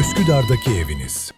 Üsküdar'daki eviniz.